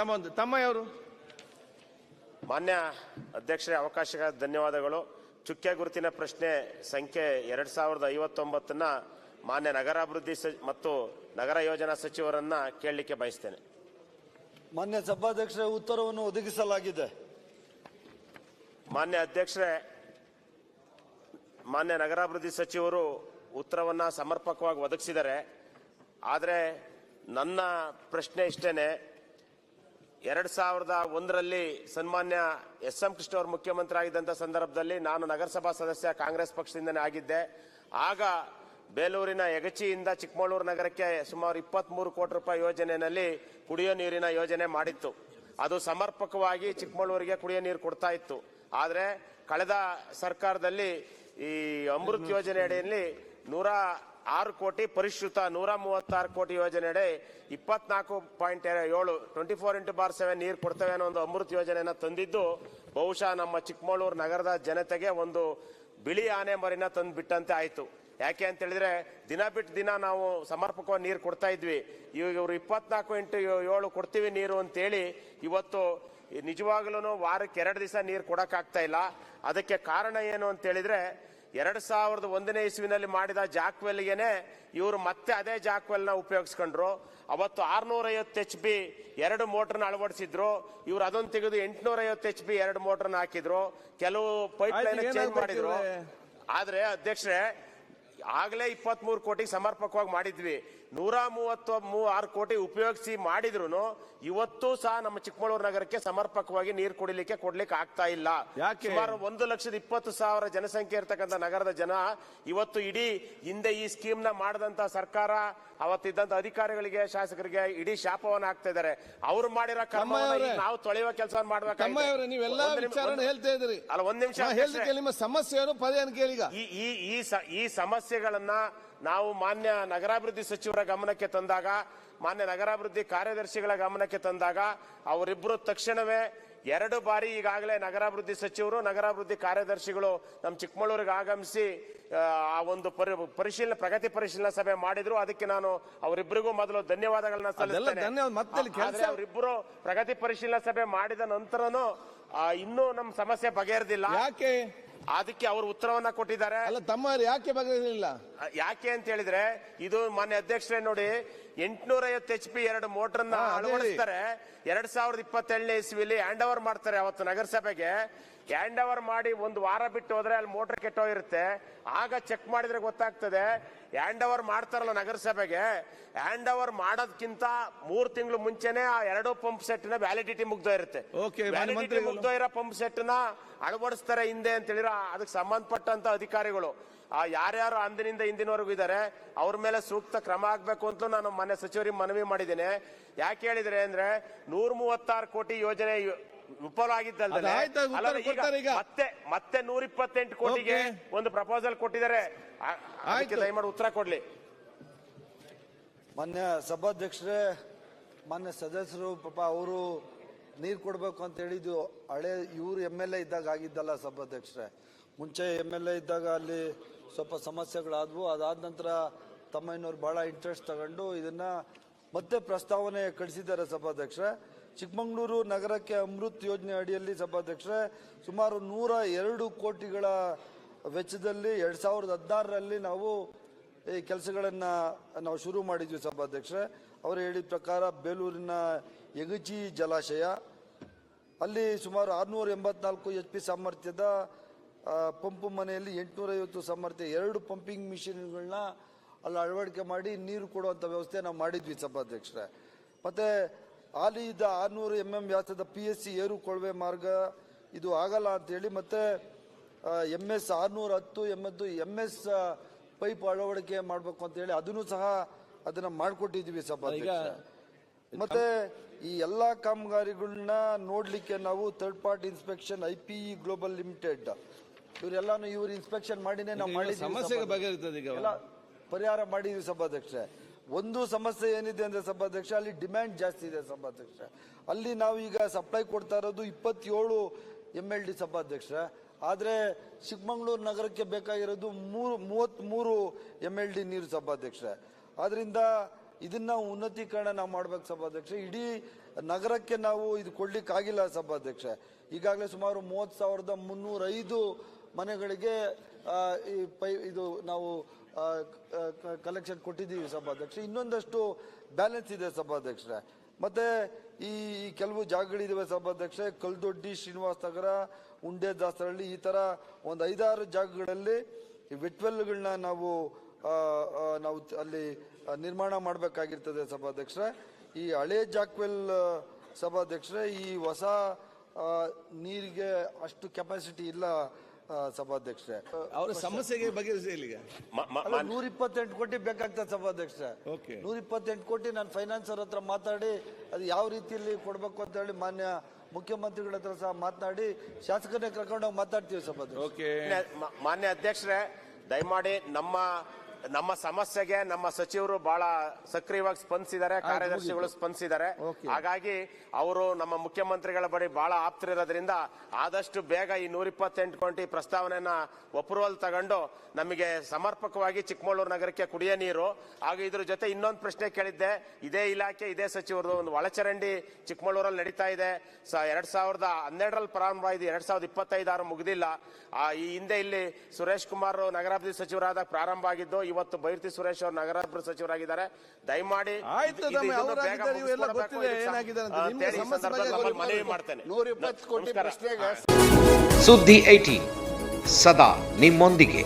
ತಮ್ಮ ಒಂದು ತಮ್ಮಯ್ಯವರು? ಮಾನ್ಯ ಅಧ್ಯಕ್ಷರೇ ಅವಕಾಶಕ್ಕೆ ಧನ್ಯವಾದಗಳು. ಚುಕ್ಕೆ ಗುರುತಿನ ಪ್ರಶ್ನೆ ಸಂಖ್ಯೆ ಎರಡ್ ಸಾವಿರದ ಐವತ್ತೊಂಬತ್ತನ್ನ ಮಾನ್ಯ ನಗರಾಭಿವೃದ್ಧಿ ಮತ್ತು ನಗರ ಯೋಜನಾ ಸಚಿವರನ್ನ ಕೇಳಲಿಕ್ಕೆ ಬಯಸ್ತೇನೆ. ಮಾನ್ಯ ಸಭಾಧ್ಯಕ್ಷರ ಉತ್ತರವನ್ನು ಒದಗಿಸಲಾಗಿದೆ. ಮಾನ್ಯ ಅಧ್ಯಕ್ಷರೇ ಮಾನ್ಯ ನಗರಾಭಿವೃದ್ಧಿ ಸಚಿವರು ಉತ್ತರವನ್ನು ಸಮರ್ಪಕವಾಗಿ ಒದಗಿಸಿದ್ದಾರೆ. ಆದರೆ ನನ್ನ ಪ್ರಶ್ನೆ ಇಷ್ಟೇನೆ. ಎರಡ್ ಸಾವಿರದ ಒಂದರಲ್ಲಿ ಸನ್ಮಾನ್ಯ ಎಸ್ ಎಂ ಕೃಷ್ಣ ಅವರು ಮುಖ್ಯಮಂತ್ರಿ ಆಗಿದ್ದಂಥ ಸಂದರ್ಭದಲ್ಲಿ ನಾನು ನಗರಸಭಾ ಸದಸ್ಯ, ಕಾಂಗ್ರೆಸ್ ಪಕ್ಷದಿಂದನೇ ಆಗಿದ್ದೆ. ಆಗ ಬೇಲೂರಿನ ಯಗಚಿಯಿಂದ ಚಿಕ್ಕಮಗಳೂರು ನಗರಕ್ಕೆ ಸುಮಾರು ಇಪ್ಪತ್ಮೂರು ಕೋಟಿ ರೂಪಾಯಿ ಯೋಜನೆಯಲ್ಲಿ ಕುಡಿಯೋ ನೀರಿನ ಯೋಜನೆ ಮಾಡಿತ್ತು. ಅದು ಸಮರ್ಪಕವಾಗಿ ಚಿಕ್ಕಮಗಳೂರಿಗೆ ಕುಡಿಯೋ ನೀರು ಕೊಡ್ತಾ ಇತ್ತು. ಆದರೆ ಕಳೆದ ಸರ್ಕಾರದಲ್ಲಿ ಈ ಅಮೃತ್ ಯೋಜನೆ ಅಡಿಯಲ್ಲಿ ನೂರ ಆರು ಕೋಟಿ ಪರಿಷ್ಕೃತ ನೂರ ಮೂವತ್ತಾರು ಕೋಟಿ ಯೋಜನೆ ಇಪ್ಪತ್ನಾಲ್ಕು ಪಾಯಿಂಟ್ ಏಳು twenty four into bar seven ನೀರು ಕೊಡ್ತೇವೆ ಅನ್ನೋ ಒಂದು ಅಮೃತ ಯೋಜನೆಯನ್ನು ತಂದಿದ್ದು, ಬಹುಶಃ ನಮ್ಮ ಚಿಕ್ಕಮಗಳೂರು ನಗರದ ಜನತೆಗೆ ಒಂದು ಬಿಳಿ ಆನೆ ಮರಿನ ತಂದು ಬಿಟ್ಟಂತೆ ಆಯಿತು. ಯಾಕೆ ಅಂತ ಹೇಳಿದ್ರೆ, ದಿನ ಬಿಟ್ಟು ದಿನ ನಾವು ಸಮರ್ಪಕವಾಗಿ ನೀರು ಕೊಡ್ತಾ ಇದ್ವಿ. ಇವಾಗ ಇವರು ಇಪ್ಪತ್ನಾಲ್ಕು ಇಂಟು ಏಳು ಕೊಡ್ತೀವಿ ನೀರು ಅಂತೇಳಿ ಇವತ್ತು ನಿಜವಾಗ್ಲೂ ವಾರಕ್ಕೆ ಎರಡು ದಿವಸ ನೀರು ಕೊಡೋಕ್ಕಾಗ್ತಾ ಇಲ್ಲ. ಅದಕ್ಕೆ ಕಾರಣ ಏನು ಅಂತ ಹೇಳಿದ್ರೆ ಎರಡ್ ಸಾವಿರದ ಒಂದನೇ ಇಸ್ವಿನಲ್ಲಿ ಮಾಡಿದ ಜಾಕ್ವೆಲ್ಗೆನೆ ಇವರು ಮತ್ತೆ ಅದೇ ಜಾಕ್ವೆಲ್ನ ಉಪಯೋಗಿಸ್ಕೊಂಡ್ರು. ಅವತ್ತು ಆರ್ನೂರ ಐವತ್ತು ಎಚ್ ಬಿ ಎರಡು ಮೋಟರ್ನ ಅಳವಡಿಸಿದ್ರು. ಇವ್ರು ಅದೊಂದು ತೆಗೆದು ಎಂಟುನೂರ ಐವತ್ತು ಎಚ್ ಬಿ ಎರಡು ಮೋಟರ್ನ ಹಾಕಿದ್ರು. ಕೆಲವು ಪೈಪ್ ಲೈನ್ ಚೇಂಜ್ ಮಾಡಿದ್ರು? ಆದ್ರೆ ಅಧ್ಯಕ್ಷರೇ ಆಗ್ಲೇ ಇಪ್ಪತ್ತ್ ಮೂರು ಕೋಟಿ ಸಮರ್ಪಕವಾಗಿ ಮಾಡಿದ್ವಿ. ನೂರ ಮೂವತ್ತು ಆರು ಕೋಟಿ ಉಪಯೋಗಿಸಿ ಮಾಡಿದ್ರು ಇವತ್ತು ಸಹ ನಮ್ಮ ಚಿಕ್ಕಮಗಳೂರು ನಗರಕ್ಕೆ ಸಮರ್ಪಕವಾಗಿ ನೀರು ಕುಡಿಲಿಕ್ಕೆ ಕೊಡ್ಲಿಕ್ಕೆ ಆಗ್ತಾ ಇಲ್ಲ? ಸುಮಾರು ಒಂದು ಲಕ್ಷದ ಇಪ್ಪತ್ತು ಸಾವಿರ ಜನಸಂಖ್ಯೆ ಇರ್ತಕ್ಕಂಥ ನಗರದ ಜನ ಇವತ್ತು ಇಡೀ ಹಿಂದೆ ಈ ಸ್ಕೀಮ್ನ ಮಾಡದಂತ ಸರ್ಕಾರ ಅವತ್ತಿದ್ದಂತ ಅಧಿಕಾರಿಗಳಿಗೆ ಶಾಸಕರಿಗೆ ಇಡೀ ಶಾಪವನ್ನ ಹಾಕ್ತಾ ಇದ್ದಾರೆ. ಅವ್ರು ಮಾಡಿರೋ ಕರ್ಮ ನಾವು ತೊಳೆಯುವ ಕೆಲಸ ನೀವೆಲ್ಲ ಹೇಳ್ತಾ ಇದ್ರಿ ಅಲ್ಲ ಒಂದ್ ನಿಮಿಷ. ನಿಮ್ಮ ಸಮಸ್ಯೆ ಏನು? ಕೇಳಿಗ ಈ ಈ ಈ ಸ- ಈ ಸಮಸ್ಯೆಗಳನ್ನ ನಾವು ಮಾನ್ಯ ನಗರಾಭಿವೃದ್ಧಿ ಸಚಿವರ ಗಮನಕ್ಕೆ ತಂದಾಗ ಮಾನ್ಯ ನಗರಾಭಿವೃದ್ಧಿ ಕಾರ್ಯದರ್ಶಿಗಳ ಗಮನಕ್ಕೆ ತಂದಾಗ ಅವರಿಬ್ಬರು ತಕ್ಷಣವೇ ಎರಡು ಬಾರಿ ಈಗಾಗಲೇ ನಗರಾಭಿವೃದ್ಧಿ ಸಚಿವರು ನಗರಾಭಿವೃದ್ಧಿ ಕಾರ್ಯದರ್ಶಿಗಳು ನಮ್ಮ ಚಿಕ್ಕಮಗಳೂರಿಗೆ ಆಗಮಿಸಿ ಆ, ಒಂದು ಪರಿ ಪರಿಶೀಲನೆ ಪ್ರಗತಿ ಪರಿಶೀಲನಾ ಸಭೆ ಮಾಡಿದ್ರು. ಅದಕ್ಕೆ ನಾನು ಅವರಿಬ್ಬರಿಗೂ ಮೊದಲು ಧನ್ಯವಾದಗಳನ್ನ ಸಲ್ಲಿಸ್ತೇನೆ. ಅವರಿಬ್ಬರು ಪ್ರಗತಿ ಪರಿಶೀಲನಾ ಸಭೆ ಮಾಡಿದ ನಂತರನೂ ಇನ್ನೂ ನಮ್ಮ ಸಮಸ್ಯೆ ಬಗೆಹರಿದಿಲ್ಲ. ಯಾಕೆ? ಅದಕ್ಕೆ ಅವರು ಉತ್ತರವನ್ನ ಕೊಟ್ಟಿದ್ದಾರೆ. ಅಲ್ಲ ತಮ್ಮ ಯಾಕೆ ಬಗೆಹರಿಸಲಿಲ್ಲ ಯಾಕೆ ಅಂತ ಹೇಳಿದ್ರೆ ಇದು ಮಾನ್ಯ ಅಧ್ಯಕ್ಷರೇ ನೋಡಿ ಎಂಟುನೂರ ಐವತ್ತು ಎಚ್ ಪಿ ಎರಡು ಮೋಟರ್ನ ಹಾ, ಅದೇ ರೀ. ಅಳವಡಿಸ್ತಾರೆ. ಎರಡ್ ಸಾವಿರದ ಇಪ್ಪತ್ತೆರಡನೇ ಇಸ್ವಿಲಿ ಹ್ಯಾಂಡ್ ಓವರ್ ಮಾಡ್ತಾರೆ ಅವತ್ತು ನಗರಸಭೆಗೆ. ಹ್ಯಾಂಡ್ ಓವರ್ ಮಾಡಿ ಒಂದು ವಾರ ಬಿಟ್ಟು ಹೋದ್ರೆ ಅಲ್ಲಿ ಮೋಟರ್ ಕೆಟ್ಟೋಗಿರುತ್ತೆ ಆಗ ಚೆಕ್ ಮಾಡಿದ್ರೆ ಗೊತ್ತಾಗ್ತದೆ. ಹ್ಯಾಂಡ್ ಓವರ್ ಮಾಡ್ತಾರಲ್ಲ ನಗರಸಭೆಗೆ. ಹ್ಯಾಂಡ್ ಓವರ್ ಮಾಡೋದಕ್ಕಿಂತ ಮೂರ್ ತಿಂಗಳು ಮುಂಚೆನೆ ಆ ಎರಡು ಪಂಪ್ ಸೆಟ್ನ ವ್ಯಾಲಿಡಿಟಿ ಮುಗ್ದೋ ಇರೋ ಪಂಪ್ ಸೆಟ್ನ ಅಳವಡಿಸ್ತಾರೆ ಹಿಂದೆ ಅಂತ ಹೇಳಿರೋ ಅದಕ್ಕೆ ಸಂಬಂಧಪಟ್ಟಂತ ಅಧಿಕಾರಿಗಳು. ಆ ಯಾರ್ಯಾರು ಅಂದಿನಿಂದ ಇಂದಿನವರೆಗೂ ಇದ್ದಾರೆ ಅವ್ರ ಮೇಲೆ ಸೂಕ್ತ ಕ್ರಮ ಆಗ್ಬೇಕು ಅಂತ ನಾನು ಮನೆ ಸಚಿವರಿಗೆ ಮನವಿ ಮಾಡಿದ್ದೇನೆ. ಯಾಕೆ ಹೇಳಿದ್ರೆ ಅಂದ್ರೆ ನೂರ ಮೂವತ್ತಾರು ಕೋಟಿ ಯೋಜನೆ ಯು- ವಿಫಲ ಉತ್ತರ ಈಗ ಕೊಡ್ತಾರೆ ಈಗ. ಮತ್ತೆ ಮತ್ತೆ ನೂರ ಇಪ್ಪತ್ತೆಂಟು ಕೋಟಿಗೆ ಒಂದು ಪ್ರಪೋಸಲ್ ಕೊಟ್ಟಿದ್ದಾರೆ. ದಯಮಾಡಿ ಉತ್ತರ ಕೊಡ್ಲಿ. ಮಾನ್ಯ ಸಭಾಧ್ಯಕ್ಷರೇ ಮಾನ್ಯ ಸದಸ್ಯರು ಪಾಪ ಅವರು ನೀರು ಕೊಡಬೇಕು ಅಂತ ಹೇಳಿದ್ದು ಹಳೆ ಇವರು ಎಂ ಎಲ್ ಎ ಇದ್ದಾಗ ಆಗಿದ್ದಲ್ಲ ಸಭಾಧ್ಯಕ್ಷರೇ. ಮುಂಚೆ ಎಂ ಎಲ್ ಎ ಇದ್ದಾಗ ಅಲ್ಲಿ ಸ್ವಲ್ಪ ಸಮಸ್ಯೆಗಳಾದವು. ಅದಾದ ನಂತರ ತಮ್ಮಯ್ಯನವ್ರು ಬಹಳ ಇಂಟ್ರೆಸ್ಟ್ ತಗೊಂಡು ಇದನ್ನ ಮತ್ತೆ ಪ್ರಸ್ತಾವನೆ ಕಳಿಸಿದ್ದಾರೆ ಸಭಾಧ್ಯಕ್ಷರೇ ಚಿಕ್ಕಮಗಳೂರು ನಗರಕ್ಕೆ ಅಮೃತ್ ಯೋಜನೆ ಅಡಿಯಲ್ಲಿ ಸಭಾಧ್ಯಕ್ಷರೇ ಸುಮಾರು ನೂರ ಎರಡು ಕೋಟಿಗಳ ವೆಚ್ಚದಲ್ಲಿ ಎರಡ್ ಸಾವಿರದ ಹದಿನಾರರಲ್ಲಿ ನಾವು ಈ ಕೆಲಸಗಳನ್ನ ನಾವು ಶುರು ಮಾಡಿದ್ವಿ ಸಭಾಧ್ಯಕ್ಷರೇ ಅವರು ಹೇಳಿದ ಪ್ರಕಾರ ಬೇಲೂರಿನ ಯಗಜಿ ಜಲಾಶಯ, ಅಲ್ಲಿ ಸುಮಾರು ಆರುನೂರ ಎಂಬತ್ನಾಲ್ಕು ಎಚ್ ಪಿ ಸಾಮರ್ಥ್ಯದ ಪಂಪು ಮನೆಯಲ್ಲಿ ಎಂಟುನೂರೈವತ್ತು ಸಾಮರ್ಥ್ಯ ಎರಡು ಪಂಪಿಂಗ್ ಮಿಷಿನ್ಗಳನ್ನ ಅಲ್ಲಿ ಅಳವಡಿಕೆ ಮಾಡಿ ನೀರು ಕೊಡುವಂಥ ವ್ಯವಸ್ಥೆ ನಾವು ಮಾಡಿದ್ವಿ ಸಭಾಧ್ಯಕ್ಷರೇ. ಮತ್ತು ಹಾಲಿ ಇದ್ದ ಆರುನೂರು ಎಂ ಎಂ ವ್ಯಾಸದ ಪಿ ಎಸ್ ಸಿ ಏರು ಕೊಳವೆ ಮಾರ್ಗ ಇದು ಆಗಲ್ಲ ಅಂತೇಳಿ ಮತ್ತು ಎಂ ಎಸ್ ಆರುನೂರ ಹತ್ತು ಎಂ ಎದ್ದು ಎಂ ಎಸ್ ಪೈಪ್ ಅಳವಡಿಕೆ ಮಾಡಬೇಕು ಅಂತೇಳಿ ಅದನ್ನು ಸಹ ಅದನ್ನು ಮಾಡಿಕೊಟ್ಟಿದ್ವಿ ಸಭಾಧ್ಯಕ್ಷ ಮತ್ತೆ ಈ ಎಲ್ಲ ಕಾಮಗಾರಿಗಳನ್ನ ನೋಡಲಿಕ್ಕೆ ನಾವು third party inspection I P global limited ಇವರೆಲ್ಲಾನು ಇವ್ರು ಇನ್ಸ್ಪೆಕ್ಷನ್ ಮಾಡಿನೇ ನಾವು ಮಾಡಿದ್ವಿ ಸಮಸ್ಯೆಗೆ. ಬಗೆಹರಿತದೆ ಈಗ ಎಲ್ಲ ಪರಿಹಾರ ಮಾಡಿದ್ವಿ ಸಭಾಧ್ಯಕ್ಷರೇ ಒಂದು ಸಮಸ್ಯೆ ಏನಿದೆ ಅಂದ್ರೆ ಸಭಾಧ್ಯಕ್ಷ, ಅಲ್ಲಿ ಡಿಮ್ಯಾಂಡ್ ಜಾಸ್ತಿ ಇದೆ ಸಭಾಧ್ಯಕ್ಷ. ಅಲ್ಲಿ ನಾವು ಈಗ ಸಪ್ಲೈ ಕೊಡ್ತಾ ಇರೋದು ಇಪ್ಪತ್ತೇಳು ಎಂ ಎಲ್ ಡಿ ಸಭಾಧ್ಯಕ್ಷ. ಆದರೆ ಚಿಕ್ಕಮಗಳೂರು ನಗರಕ್ಕೆ ಬೇಕಾಗಿರೋದು ಮೂರು ಮೂವತ್ತ್ಮೂರು ಎಂ ಎಲ್ ಡಿ ನೀರು ಸಭಾಧ್ಯಕ್ಷ. ಆದ್ದರಿಂದ ಇದನ್ನು ಉನ್ನತೀಕರಣ ನಾವು ಮಾಡಬೇಕು ಸಭಾಧ್ಯಕ್ಷ. ಇಡೀ ನಗರಕ್ಕೆ ನಾವು ಇದು ಕೊಡ್ಲಿಕ್ಕೆ ಆಗಿಲ್ಲ ಸಭಾಧ್ಯಕ್ಷ. ಈಗಾಗಲೇ ಸುಮಾರು ಮೂವತ್ತು ಸಾವಿರದ ಮುನ್ನೂರೈದು ಮನೆಗಳಿಗೆ ಈ ಪೈ ಇದು ನಾವು ಕಲೆಕ್ಷನ್ ಕೊಟ್ಟಿದ್ದೀವಿ ಸಭಾಧ್ಯಕ್ಷ ಇನ್ನೊಂದಷ್ಟು ಬ್ಯಾಲೆನ್ಸ್ ಇದೆ ಸಭಾಧ್ಯಕ್ಷರೇ. ಮತ್ತೆ ಈ ಕೆಲವು ಜಾಗಗಳಿದಾವೆ ಸಭಾಧ್ಯಕ್ಷ ಕಲ್ದೊಡ್ಡಿ, ಶ್ರೀನಿವಾಸ ನಗರ, ಉಂಡೆ ದಾಸರಹಳ್ಳಿ, ಈ ತರ ಒಂದು ಐದಾರು ಜಾಗಗಳಲ್ಲಿ ವೆಟ್ವೆಲ್ಗಳನ್ನ ನಾವು ನಾವು ಅಲ್ಲಿ ನಿರ್ಮಾಣ ಮಾಡಬೇಕಾಗಿರ್ತದೆ ಸಭಾಧ್ಯಕ್ಷರೇ. ಈ ಹಳೆ ಜಾಕ್ವೆಲ್ ಸಭಾಧ್ಯಕ್ಷರ, ಈ ಹೊಸ ನೀರಿಗೆ ಅಷ್ಟು ಕೆಪಾಸಿಟಿ ಇಲ್ಲ ಸಭಾಧ್ಯಕ್ಷರೇ. ಅವರ ಸಮಸ್ಯೆಗೆ ಬಗೆಹರಿಸಿ ಇಲ್ಲಿಗ. ಮ- ಮ- ಅಲ್ಲ ನೂರ ಇಪ್ಪತ್ತೆಂಟು ಕೋಟಿ ಬೇಕಾಗ್ತದೆ ಸಭಾಧ್ಯಕ್ಷರೇ. Okay. ನೂರ ಇಪ್ಪತ್ತೆಂಟು ಕೋಟಿ ನಾನು ಫೈನಾನ್ಸರ್ ಹತ್ರ ಮಾತಾಡಿ ಅದು ಯಾವ ರೀತಿಯಲ್ಲಿ ಕೊಡಬೇಕು ಅಂತ ಹೇಳಿ ಮಾನ್ಯ ಮುಖ್ಯಮಂತ್ರಿಗಳ ಹತ್ರ ಸಹ ಮಾತನಾಡಿ ಶಾಸಕರನ್ನೇ ಕರ್ಕೊಂಡೋಗಿ ಮಾತಾಡ್ತೀವಿ ಸಭಾಧ್ಯಕ್ಷ ಓಕೆ. ಮಾನ್ಯ ಅಧ್ಯಕ್ಷರೇ ದಯಮಾಡಿ ನಮ್ಮ ನಮ್ಮ ಸಮಸ್ಯೆಗೆ ನಮ್ಮ ಸಚಿವರು ಬಹಳ ಸಕ್ರಿಯವಾಗಿ ಸ್ಪಂದಿಸಿದ್ದಾರೆ ಕಾರ್ಯದರ್ಶಿಗಳು ಸ್ಪಂದಿಸಿದ್ದಾರೆ. ಹಾಗಾಗಿ ಅವರು ನಮ್ಮ ಮುಖ್ಯಮಂತ್ರಿಗಳ ಬಳಿ ಬಹಳ ಆಪ್ತಿರೋದ್ರಿಂದ ಆದಷ್ಟು ಬೇಗ ಈ ನೂರ ಇಪ್ಪತ್ತೆಂಟು ಕೋಟಿ ಪ್ರಸ್ತಾವನೆಯನ್ನ ಅಪ್ರೂವಲ್ ತಗೊಂಡು ನಮಗೆ ಸಮರ್ಪಕವಾಗಿ ಚಿಕ್ಕಮಗಳೂರು ನಗರಕ್ಕೆ ಕುಡಿಯ ನೀರು. ಹಾಗೂ ಇದ್ರ ಜೊತೆ ಇನ್ನೊಂದು ಪ್ರಶ್ನೆ ಕೇಳಿದ್ದೆ. ಇದೇ ಇಲಾಖೆ ಇದೇ ಸಚಿವರದು ಒಂದು ಒಳಚರಂಡಿ ಚಿಕ್ಕಮಗಳೂರಲ್ಲಿ ನಡೀತಾ ಇದೆ. ಎರಡ್ ಸಾವಿರದ ಹನ್ನೆರಡರಲ್ಲಿ ಪ್ರಾರಂಭ ಆಗಿದೆ ಎರಡ್ ಸಾವಿರದ ಇಪ್ಪತ್ತೈದಾರು ಮುಗಿದಿಲ್ಲ. ಆ, ಈ ಹಿಂದೆ ಇಲ್ಲಿ ಸುರೇಶ್ ಕುಮಾರ್ ನಗರಾಭಿವೃದ್ಧಿ ಸಚಿವರಾದಾಗ ಪ್ರಾರಂಭ ಆಗಿದ್ದು ಇವತ್ತು ಬೈರ್ತಿ ಸುರೇಶ್ ಅವರು ನಗರಾಭಿವೃದ್ಧಿ ಸಚಿವರಾಗಿದ್ದಾರೆ. ದಯಮಾಡಿ ಮನವಿ ಮಾಡ್ತೇನೆ ಸುದ್ದಿ ಐಟಿ ಸದಾ ನಿಮ್ಮೊಂದಿಗೆ.